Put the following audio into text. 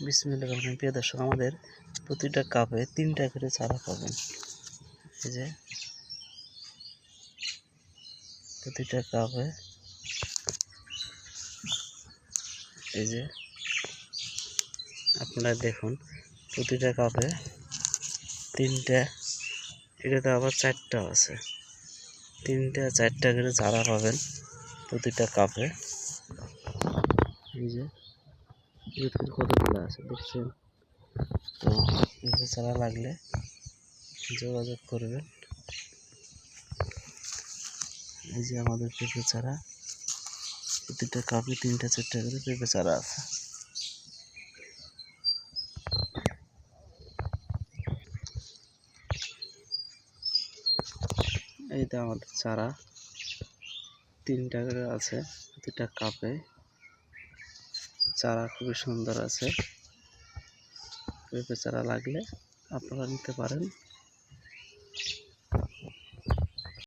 বিসমিল্লা রহমান প্রিয় দর্শক, আমাদের প্রতিটা কাপে তিনটা করে চারা পাবেন। এই যে, প্রতিটা কাপে, এই যে, আপনারা দেখুন, প্রতিটা কাপে তিনটা, এটাতে আবার চারটা আছে। তিনটা, চারটা করে চারা পাবেন প্রতিটা কাপে। এই যে ভিতরে কতগুলো আছে দেখছেন? তো চারা লাগলে যোগাযোগ করবেন। এই যে আমাদের পেঁপে চারা প্রতিটা কাপে তিনটা চারটা করে পেঁপে চারা আছে। এই তো আমাদের চারা তিনটা করে আছে, প্রতিটা কাপে। চারা খুবই সুন্দর আছে। পেঁপে চারা লাগলে আপনারা নিতে পারেন।